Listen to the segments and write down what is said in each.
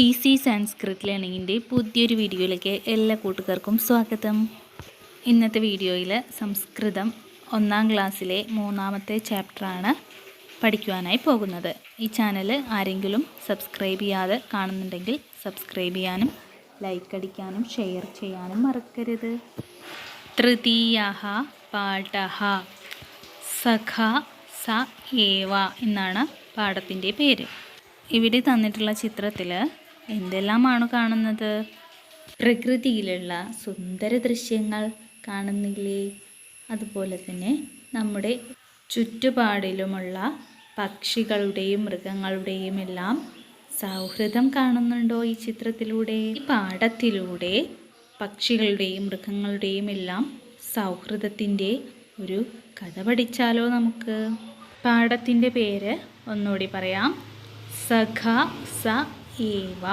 Easy Sanskrit ലേണിങ്ങിന്റെ പുതിയൊരു വീഡിയോയിലേക്ക് എല്ലാ കൂട്ടുകാർക്കും സ്വാഗതം. ഇന്നത്തെ വീഡിയോയിൽ സംസ്കൃതം ഒന്നാം ക്ലാസ്സിലെ മൂന്നാമത്തെ ചാപ്റ്ററാണ് പഠിക്കുവാനായി പോകുന്നത്. ഈ ചാനൽ ആരെങ്കിലും സബ്സ്ക്രൈബ് ചെയ്യാതെ കാണുന്നുണ്ടെങ്കിൽ സബ്സ്ക്രൈബ് ചെയ്യാനും ലൈക്ക് അടിക്കാനും ഷെയർ ചെയ്യാനും മറക്കരുത്. തൃതീയ പാഠ സഖ സ ഏവ എന്നാണ് പാഠത്തിന്റെ പേര്. ഇവിടെ തന്നിട്ടുള്ള ചിത്രത്തിൽ എന്തെല്ലാമാണ് കാണുന്നത്? പ്രകൃതിയിലുള്ള സുന്ദര ദൃശ്യങ്ങൾ കാണുന്നില്ലേ? അതുപോലെ തന്നെ നമ്മുടെ ചുറ്റുപാടിലുമുള്ള പക്ഷികളുടെയും മൃഗങ്ങളുടെയും എല്ലാം സൗഹൃദം കാണുന്നുണ്ടോ ഈ ചിത്രത്തിലൂടെ? ഈ പാഠത്തിലൂടെ പക്ഷികളുടെയും മൃഗങ്ങളുടെയും എല്ലാം സൗഹൃദത്തിന്റെ ഒരു കഥ പഠിച്ചാലോ നമുക്ക്? പാഠത്തിന്റെ പേര് ഒന്നുകൂടി പറയാം. സഖ സ ഏവ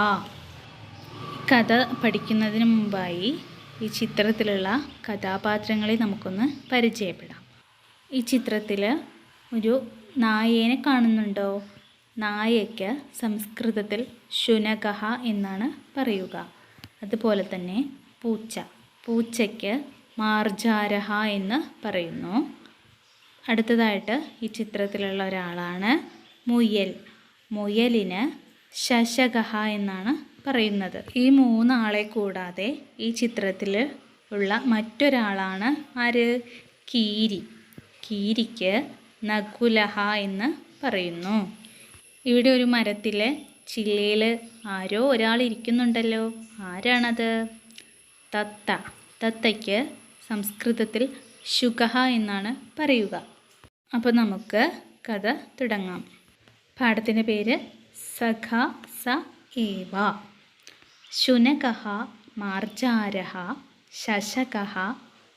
കഥ പഠിക്കുന്നതിന് മുമ്പായി ഈ ചിത്രത്തിലുള്ള കഥാപാത്രങ്ങളെ നമുക്കൊന്ന് പരിചയപ്പെടാം. ഈ ചിത്രത്തിൽ ഒരു നായേനെ കാണുന്നുണ്ടോ? നായയ്ക്ക് സംസ്കൃതത്തിൽ ശുനകഹ എന്നാണ് പറയുക. അതുപോലെ തന്നെ പൂച്ച. പൂച്ചയ്ക്ക് മാർജാരഹ എന്ന് പറയുന്നു. അടുത്തതായിട്ട് ഈ ചിത്രത്തിലുള്ള ഒരാളാണ് മുയൽ. മുയലിന് ശശകഹ എന്നാണ് പറയുന്നത്. ഈ മൂന്നാളെ കൂടാതെ ഈ ചിത്രത്തിൽ ഉള്ള മറ്റൊരാളാണ് ആര്? കീരി. കീരിക്ക് നകുലഹ എന്ന് പറയുന്നു. ഇവിടെ ഒരു മരത്തിലെ ചില്ലയിൽ ആരോ ഒരാൾ ഇരിക്കുന്നുണ്ടല്ലോ. ആരാണത്? തത്ത. തത്തയ്ക്ക് സംസ്കൃതത്തിൽ ശുഗഹ എന്നാണ് പറയുക. അപ്പോൾ നമുക്ക് കഥ തുടങ്ങാം. പാഠത്തിന്റെ പേര് സഖ സ ഏവ. ശുനക മാർജാര ശശക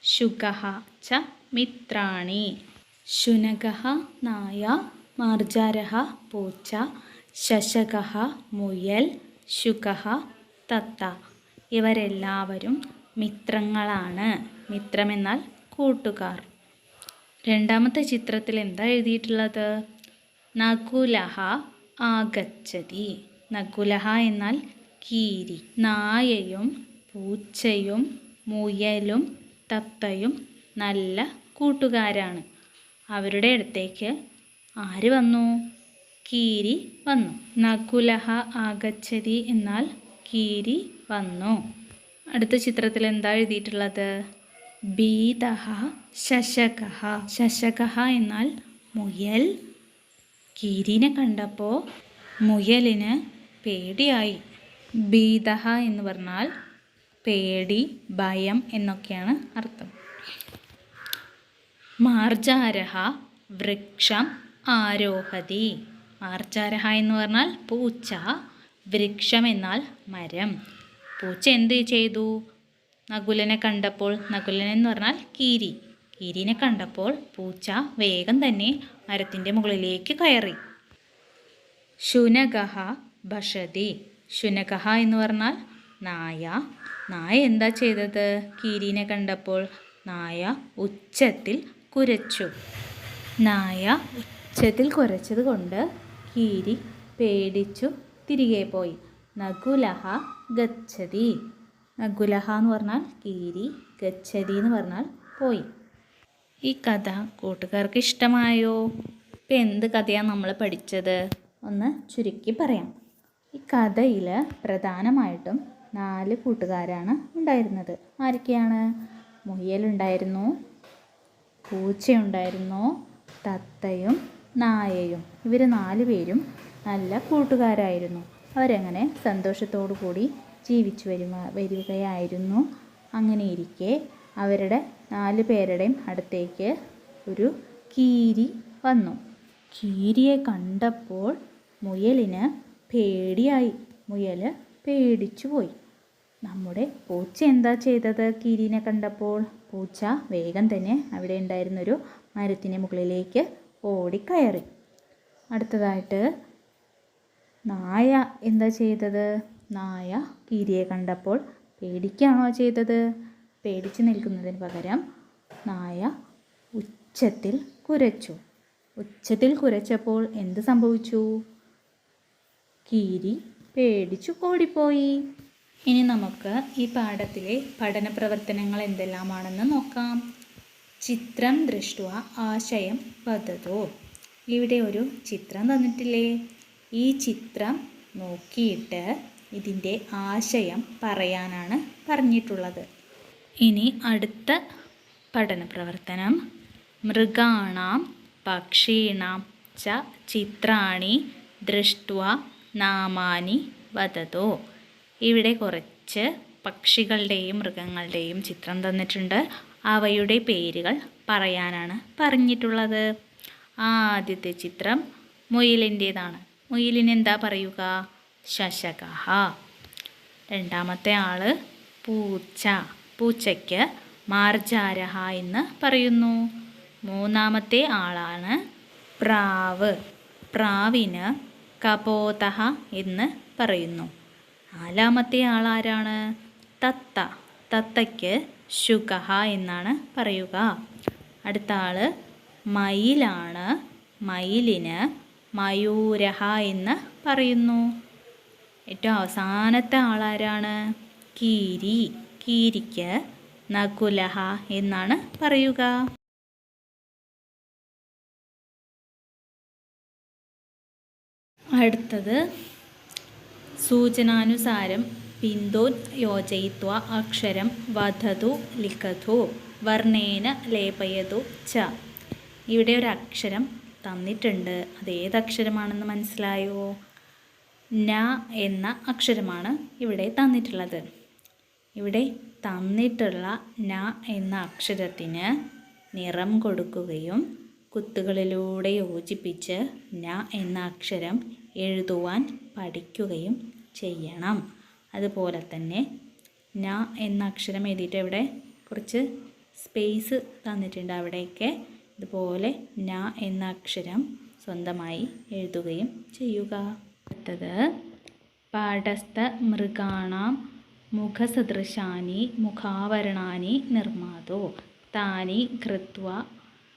ശുക ച മിത്രാണി. ശുനക നായ മാർജാര പൂച്ച ശശക മുയൽ ശുക തത്ത. ഇവരെല്ലാവരും മിത്രങ്ങളാണ്. മിത്രമെന്നാൽ കൂട്ടുകാർ. രണ്ടാമത്തെ ചിത്രത്തിൽ എന്താ എഴുതിയിട്ടുള്ളത്? നകുലഹ ആഗച്ഛതി നകുലഹ എന്നാൽ കീരി. നായയും പൂച്ചയും മുയലും തത്തയും നല്ല കൂട്ടുകാരാണ്. അവരുടെ അടുത്തേക്ക് ആര് വന്നു? കീരി വന്നു. നകുലഹ ആഗച്ഛതി എന്നാൽ കീരി വന്നു. അടുത്ത ചിത്രത്തിൽ എന്താ എഴുതിയിട്ടുള്ളത്? ഭീതഹ ശശകഹ. ശശകഹ എന്നാൽ മുയൽ കീരിനെ കണ്ടപ്പോൾ മുയലിന് പേടിയായി. ബീതഹ എന്ന് പറഞ്ഞാൽ പേടി ഭയം എന്നൊക്കെയാണ് അർത്ഥം. മാർജാരഹ വൃക്ഷം ആരോഹതി. മാർജാരഹ എന്ന് പറഞ്ഞാൽ പൂച്ച വൃക്ഷം എന്നാൽ മരം. പൂച്ച എന്ത് ചെയ്തു? നകുലനെ കണ്ടപ്പോൾ നകുലൻ എന്ന് പറഞ്ഞാൽ കീരി. കീരിനെ കണ്ടപ്പോൾ പൂച്ച വേഗം തന്നെ മരത്തിന്റെ മുകളിലേക്ക് കയറി. ശുനകഹ ഭഷതി. ശുനകഹ എന്ന് പറഞ്ഞാൽ നായ. നായ എന്താ ചെയ്തത്? കീരിനെ കണ്ടപ്പോൾ നായ ഉച്ചത്തിൽ കുരച്ചു. നായ ഉച്ചത്തിൽ കുരച്ചത് കൊണ്ട് കീരി പേടിച്ചു തിരികെ പോയി. നകുലഹ ഗച്ഛതി. നകുലഹ എന്ന് പറഞ്ഞാൽ കീരി ഗച്ഛതി എന്ന് പറഞ്ഞാൽ പോയി. ഈ കഥ കൂട്ടുകാർക്ക് ഇഷ്ടമായോ? ഇപ്പം എന്ത് കഥയാണ് നമ്മൾ പഠിച്ചത്? ഒന്ന് ചുരുക്കി പറയാം. ഈ കഥയിൽ പ്രധാനമായിട്ടും നാല് കൂട്ടുകാരാണ് ഉണ്ടായിരുന്നത്. ആരൊക്കെയാണ്? മുയലുണ്ടായിരുന്നു പൂച്ചയുണ്ടായിരുന്നു തത്തയും നായയും. ഇവർ നാല് പേരും നല്ല കൂട്ടുകാരായിരുന്നു. അവരങ്ങനെ സന്തോഷത്തോടു കൂടി ജീവിച്ചു വരുമ വരികയായിരുന്നു. അങ്ങനെ ഇരിക്കെ അവരുടെ നാല് പേരുടെയും അടുത്തേക്ക് ഒരു കീരി വന്നു. കീരിയെ കണ്ടപ്പോൾ മുയലിന് പേടിയായി. മുയൽ പേടിച്ചു പോയി നമ്മുടെ പൂച്ച എന്താ ചെയ്തത്? കീരിനെ കണ്ടപ്പോൾ. പൂച്ച വേഗം തന്നെ അവിടെ ഉണ്ടായിരുന്നൊരു മരത്തിന് മുകളിലേക്ക് ഓടിക്കയറി. അടുത്തതായിട്ട് നായ എന്താ ചെയ്തത്? നായ കീരിയെ കണ്ടപ്പോൾ പേടിക്കുകയാണോ ചെയ്തത്? പേടിച്ച് നിൽക്കുന്നതിന് പകരം നായ ഉച്ചത്തിൽ കുരച്ചു. ഉച്ചത്തിൽ കുരച്ചപ്പോൾ എന്ത് സംഭവിച്ചു? കീരി പേടിച്ചു ഓടിപ്പോയി. ഇനി നമുക്ക് ഈ പാഠത്തിലെ പഠന പ്രവർത്തനങ്ങൾ എന്തെല്ലാമാണെന്ന് നോക്കാം. ചിത്രം ദൃഷ്ട ആശയം പദ്ധതോ ഇവിടെ ഒരു ചിത്രം തന്നിട്ടില്ലേ? ഈ ചിത്രം നോക്കിയിട്ട് ഇതിന്റെ ആശയം പറയാനാണ് പറഞ്ഞിട്ടുള്ളത്. ഇനി അടുത്ത പഠന പ്രവർത്തനം മൃഗാണാം പക്ഷീണാം ച ചിത്രാണി ദൃഷ്ട നാമാനി വതതോ ഇവിടെ കുറച്ച് പക്ഷികളുടെയും മൃഗങ്ങളുടെയും ചിത്രം തന്നിട്ടുണ്ട്. അവയുടെ പേരുകൾ പറയാനാണ് പറഞ്ഞിട്ടുള്ളത്. ആദ്യത്തെ ചിത്രം മുയിലിന്റേതാണ്. മുയിലിനെന്താ പറയുക? ശശകഹ. രണ്ടാമത്തെ ആൾ പൂച്ച. പൂച്ചയ്ക്ക് മാർജാരഹ എന്ന് പറയുന്നു. മൂന്നാമത്തെ ആളാണ് പ്രാവ്. പ്രാവിന് കപോതഹ എന്ന് പറയുന്നു. നാലാമത്തെ ആളാരാണ്? തത്ത. തത്തയ്ക്ക് ശുഗഹ എന്നാണ് പറയുക. അടുത്ത ആൾ മയിലാണ്. മയിലിന് മയൂരഹ എന്ന് പറയുന്നു. ഏറ്റവും അവസാനത്തെ ആളാരാണ്? കീരി. കീരിക്ക് നകുലഹ എന്നാണ് പറയുക. അടുത്തത് സൂചനാനുസാരം ബിന്ദോൻ യോജയിത്വ അക്ഷരം വധതു ലിഖതു വർണേന ലേപയതു ച. ഇവിടെ ഒരു അക്ഷരം തന്നിട്ടുണ്ട്. അത് ഏതക്ഷരമാണെന്ന് മനസ്സിലായോ? ന എന്ന അക്ഷരമാണ് ഇവിടെ തന്നിട്ടുള്ളത്. ഇവിടെ തന്നിട്ടുള്ള ന എന്ന അക്ഷരത്തിന് നിറം കൊടുക്കുകയും കുത്തുകളിലൂടെ യോജിപ്പിച്ച് ന എന്ന അക്ഷരം എഴുതുവാൻ പഠിക്കുകയും ചെയ്യണം. അതുപോലെ തന്നെ ന എന്ന അക്ഷരം എഴുതിയിട്ട് ഇവിടെ കുറച്ച് സ്പേസ് തന്നിട്ടുണ്ട്. അവിടെയൊക്കെ ഇതുപോലെ ന എന്ന അക്ഷരം സ്വന്തമായി എഴുതുകയും ചെയ്യുക. അടുത്തത് പാഠസ്ഥ മൃഗാണാം മുഖസദൃശാനി മുഖാവരണാനി നിർമാതോ താനി കൃത്വ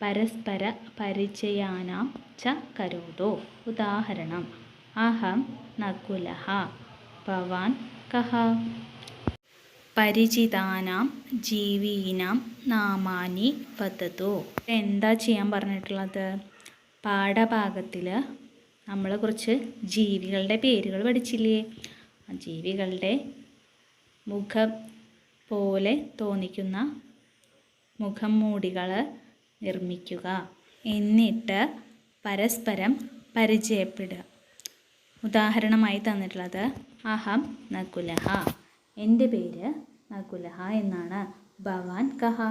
പരസ്പര പരിചയാനാം ച കരോതോ. ഉദാഹരണം അഹം നകുലഃ ഭവാൻ കഹ. പരിചിതാനാം ജീവിനാം നാമാനി വധതോ എന്താ ചെയ്യാൻ പറഞ്ഞിട്ടുള്ളത്? പാഠഭാഗത്തിൽ നമ്മളെ കുറച്ച് ജീവികളുടെ പേരുകൾ പഠിച്ചില്ലേ? ജീവികളുടെ മുഖം പോലെ തോന്നിക്കുന്ന മുഖം മൂടികൾ നിർമ്മിക്കുക. എന്നിട്ട് പരസ്പരം പരിചയപ്പെടുക. ഉദാഹരണമായി തന്നിട്ടുള്ളത് അഹം നകുലഹ. എന്റെ പേര് നകുലഹ എന്നാണ്. ഭവാൻ കഹ.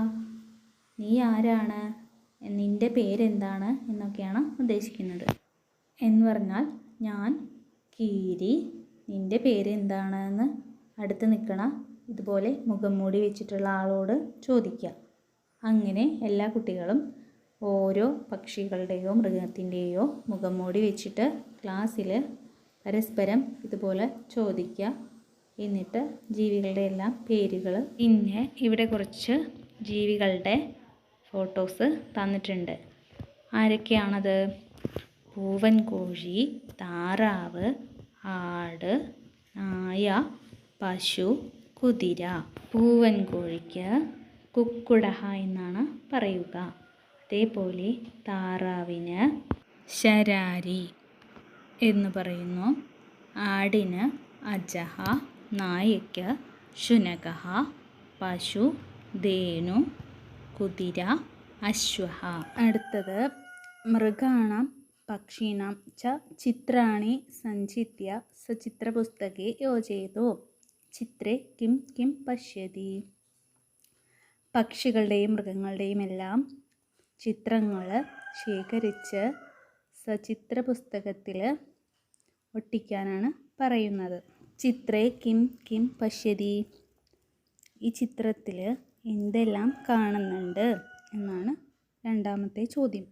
നീ ആരാണ്? നിന്റെ പേരെന്താണ് എന്നൊക്കെയാണ് ഉദ്ദേശിക്കുന്നത്. എന്ന് പറഞ്ഞാൽ ഞാൻ കീരി. നിന്റെ പേര് എന്താണെന്ന് അടുത്ത് നിൽക്കണ ഇതുപോലെ മുഖം മൂടി വെച്ചിട്ടുള്ള ആളോട് ചോദിക്കുക. അങ്ങനെ എല്ലാ കുട്ടികളും ഓരോ പക്ഷികളുടെയോ മൃഗത്തിന്റെയോ മുഖം മൂടി വെച്ചിട്ട് ക്ലാസ്സിൽ പരസ്പരം ഇതുപോലെ ചോദിക്കുക. എന്നിട്ട് ജീവികളുടെ എല്ലാം പേരുകൾ. പിന്നെ ഇവിടെ കുറച്ച് ജീവികളുടെ ഫോട്ടോസ് തന്നിട്ടുണ്ട്. ആരൊക്കെയാണത്? പൂവൻ കോഴി താറാവ് ആട് നായ പശു കുതിര പൂവൻ കോഴിക്ക് കുക്കുടഹ എന്നാണ് പറയുക. അതേപോലെ താറാവിന് ശരാരി എന്ന് പറയുന്നു. ആടിന് അജഹ നായയ്ക്ക് ശുനകഹ പശു ധേനു കുതിര അശ്വഹ. അടുത്തത് മൃഗാണ പക്ഷീണം ച ചിത്രാണി സഞ്ചിത്യ സചിത്രപുസ്തകെ യോജയതു. ചിത്രേ കിം കിം പശ്യതി. പക്ഷികളുടെയും മൃഗങ്ങളുടെയും എല്ലാം ചിത്രങ്ങൾ ശേഖരിച്ച് സചിത്ര പുസ്തകത്തിൽ ഒട്ടിക്കാനാണ് പറയുന്നത്. ചിത്രേ കിം കിം പശ്യതി. ഈ ചിത്രത്തിൽ എന്തെല്ലാം കാണുന്നുണ്ട് എന്നാണ് രണ്ടാമത്തെ ചോദ്യം.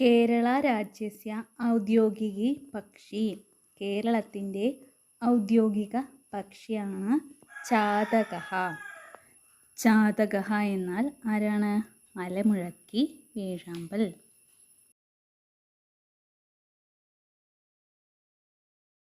കേരള രാജ്യസ്യ ഔദ്യോഗിക പക്ഷി. കേരളത്തിന്റെ ഔദ്യോഗിക പക്ഷിയാണ് ചാതകഹ. ചാതകഹ എന്നാൽ ആരാണ്? അലമുഴക്കി വേഴാമ്പൽ.